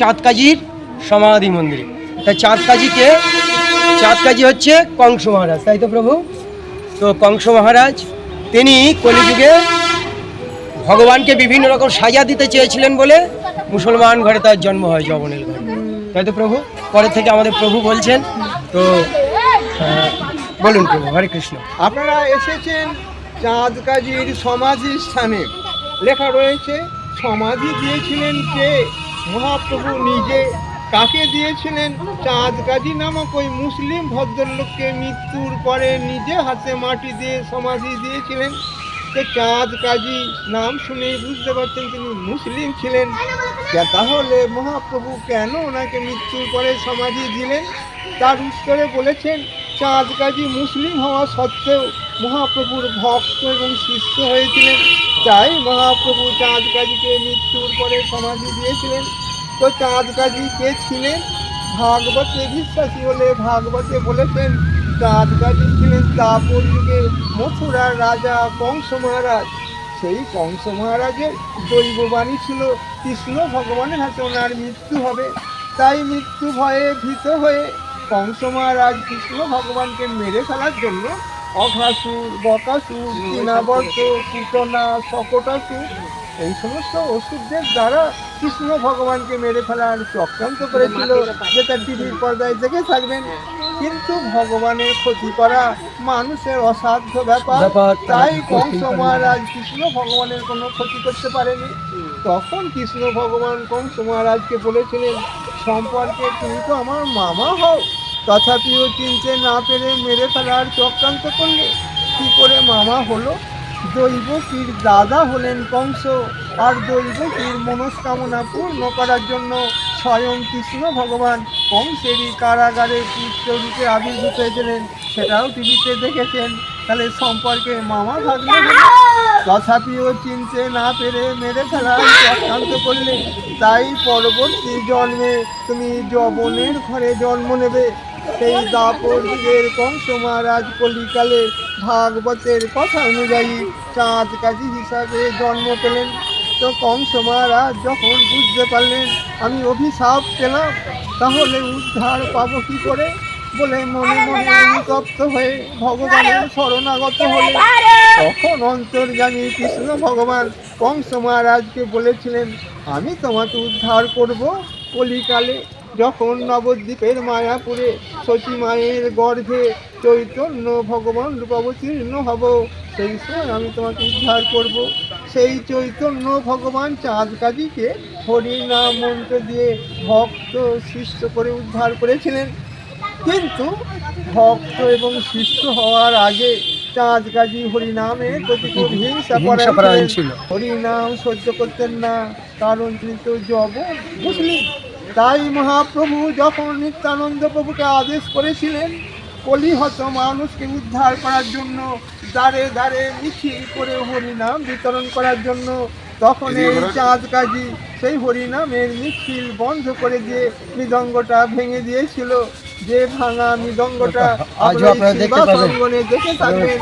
চাঁদকাজির সমাধি মন্দিরে। তা চাঁদকাজিকে, চাঁদকাজি হচ্ছে কংস মহারাজ, তাই তো প্রভু? তো কংস মহারাজ, তিনি কলিযুগে ভগবানকে বিভিন্ন রকম সাজা দিতে চেয়েছিলেন বলে মুসলমান ঘরে তার জন্ম হয় জবনের ঘরে। তাই তো প্রভু? পরে থেকে আমাদের প্রভু বলছেন, তো বলুন প্রভু, হরে কৃষ্ণ। আপনারা এসেছেন চাঁদ কাজীর সমাধি স্থানে লেখা রয়েছে, সমাধি দিয়েছিলেন কে? মহাপ্রভু নিজে কাকে দিয়েছিলেন? চাঁদ কাজী নামক ওই মুসলিম ভদ্রলোককে মৃত্যুর পরে নিজে হাতে মাটি দিয়ে সমাধি দিয়েছিলেন। তো চাঁদ কাজী নাম শুনেই বুঝতে পারছেন তিনি মুসলিম ছিলেন। তাহলে মহাপ্রভু কেন ওনাকে মৃত্যুর পরে সমাধি দিলেন? তার উত্তরে বলেছেন, চাঁদ কাজী মুসলিম হওয়া সত্ত্বেও মহাপ্রভুর ভক্ত এবং শিষ্য হয়েছিলেন। তাই মহাপ্রভু চাঁদ কাজীকে মৃত্যুর পরে সমাধি দিয়েছিলেন। তো চাঁদ কাজী কে ছিলেন? ভাগবতে বিশ্বাসী হলে ভাগবতে বলেছেন চাঁদ কাজী ছিলেন তাপর যুগের মথুরার রাজা কংস মহারাজ। সেই কংস মহারাজের দৈববাণী ছিল, কৃষ্ণ ভগবানের হাতে ওনার মৃত্যু হবে। তাই মৃত্যু ভয়ে ভীত হয়ে কংস মহারাজ কৃষ্ণ ভগবানকে মেরে ফেলার জন্য অঘাসুর বকাসুর চীনাবর্ত পুতনা সকটাসুর এই সমস্ত ওষুধদের দ্বারা কৃষ্ণ ভগবানকে মেরে ফেলার চক্রান্ত করেছিল যেটা টিভির পর্দায় দেখে থাকবেন। কিন্তু ভগবানের ক্ষতি করা মানুষের অসাধ্য ব্যাপার। তাই কংস মহারাজ কৃষ্ণ ভগবানের কোনো ক্ষতি করতে পারেনি। তখন কৃষ্ণ ভগবান কংস মহারাজকে বলেছিলেন সম্পর্কে তুমি তো আমার মামা হও। তথাপিও চিনতে না পেরে মেরে ফেলার চক্রান্ত করলে কি করে মামা হলো? দৈবকীর দাদা হলেন কংস আর দৈবকীর মনস্কামনা পূর্ণ করার জন্য স্বয়ং কৃষ্ণ ভগবান কংসেরই কারাগারে পুত্ররূপে আবির্ভূত হয়েছিলেন। সেটাও টিভিতে দেখেছেন। তাহলে সম্পর্কে মামা ভাগ্নে তথাপিও চিনতে না পেরে মেরে ফেলার চক্রান্ত করলে তাই পরবর্তী জন্মে তুমি যবনের ঘরে জন্ম নেবে। সেই দাপর যুগের কংস মহারাজ কলিকালে ভাগবতের কথা অনুযায়ী চাঁদ কাজী হিসাবে জন্ম পেলেন। তো কংস মহারাজ যখন বুঝতে পারলেন, আমি অভিশাপ পেলাম, তাহলে উদ্ধার পাবো কি করে? বলে মনে মনে অনুতপ্ত হয়ে ভগবানের শরণাগত হলে তখন অন্তর্যামী কৃষ্ণ ভগবান কংস মহারাজকে বলেছিলেন, আমি তোমাকে উদ্ধার করব কলিকালে। যখন নবদ্বীপের মায়াপুরে সতী মায়ের গর্ভে চৈতন্য ভগবান রূপাবতীর্ণ হব সেই সময় আমি তোমাকে উদ্ধার করব। সেই চৈতন্য ভগবান চাঁদ কাজীকে হরিনাম মন্ত্র দিয়ে ভক্ত শিষ্য করে উদ্ধার করেছিলেন। কিন্তু ভক্ত এবং শিষ্য হওয়ার আগে চাঁদ কাজী হরিনামে প্রতি খুব হিংসা ছিল। ছিল হরিনাম সহ্য করতেন না কারণ তিনি তো জব মুসলিম। তাই মহাপ্রভু যখন নিত্যানন্দ প্রভুকে আদেশ করেছিলেন কলিহত মানুষকে উদ্ধার করার জন্য দাঁড়ে দাঁড়ে মিছিল করে হরিনাম বিতরণ করার জন্য তখন এই চাঁদ কাজী সেই হরিনামের মিছিল বন্ধ করে দিয়ে মৃদঙ্গটা ভেঙে দিয়েছিল যে ভাঙা মৃদঙ্গটা। সঙ্গনে দেখে থাকবেন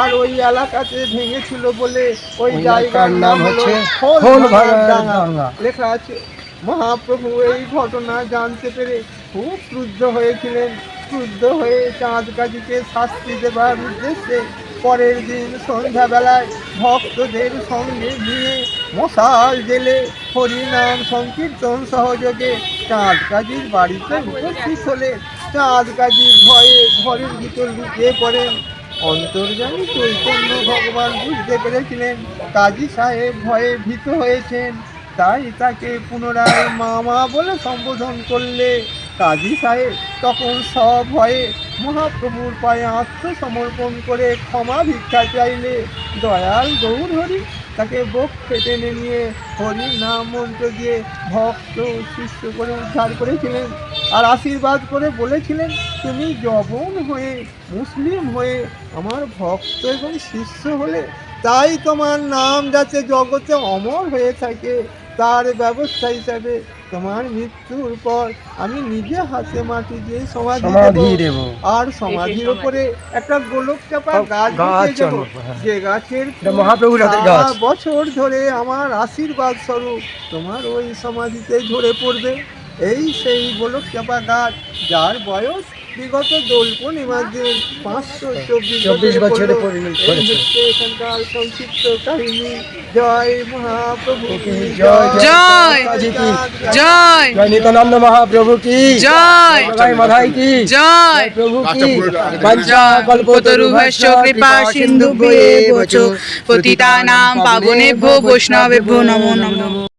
আর ওই এলাকাতে ভেঙেছিল বলে ওই জায়গার নাম হচ্ছে। লেখা আছে মহাপ্রভু এই ঘটনা জানতে পেরে খুব ক্রুদ্ধ হয়েছিলেন। ক্রুদ্ধ হয়ে চাঁদ কাজীকে শাস্তি দেবার উদ্দেশ্যে পরের দিন সন্ধ্যাবেলায় ভক্তদের সঙ্গে নিয়ে মশাল জেলে হরিনাম সংকীর্তন সহযোগে চাঁদ কাজীর বাড়িতে উপস্থিত হলে চাঁদ কাজী ভয়ে ঘরের ভিতর লুকিয়ে পড়েন। অন্তর্জামী চৈতন্য ভগবান বুঝতে পেরেছিলেন কাজী সাহেব ভয়ে ভীত হয়েছেন। তাই তাকে পুনরায় মামা বলে সম্বোধন করলে কাজী সাহেব তখন সব হয়ে মহাপ্রভুর পায়ে আত্মসমর্পণ করে ক্ষমা ভিক্ষা চাইলে দয়াল গৌর হরি তাকে বক্ষে টেনে নিয়ে হরি নাম মন্ত্র দিয়ে ভক্ত শিষ্য করে উদ্ধার করেছিলেন আর আশীর্বাদ করে বলেছিলেন, তুমি জবন হয়ে, মুসলিম হয়ে আমার ভক্ত এবং শিষ্য হলে তাই তোমার নাম যাতে জগতে অমর হয়ে থাকে। তার ব্যবস্থা হিসাবে তোমার মৃত্যুর পর আমি নিজে হাতে মাটি দিয়ে সমাধি দেব আর সমাধির উপরে একটা গোলক চাপা গাছ দেব। হ্যাঁ। যে গাছের মহাপ্রভুর। বছর ধরে আমার আশীর্বাদ স্বরূপ তোমার ওই সমাধিতে ঝরে পড়বে এই সেই গোলক চাপা গাছ যার বয়স বিগত দোল পূর্ণিমার দিন পাঁচশো চব্বিশ চব্বিশ বছরে পরিণত। এখানকার সংক্ষিপ্ত কাহিনী। জয় মহাপ্রভু। কি? জয় জয়। জয়। জয়। নিত্যানন্দ মহাপ্রভু কি? জয়। জয় মাধাই কি? জয়। প্রভু কি? কল্পতরুভ্যশ্চ কৃপা সিন্ধুভ্যেব চ পতিতানাং পাবনেভ্যো বৈষ্ণবেভ্যো নমো নমঃ।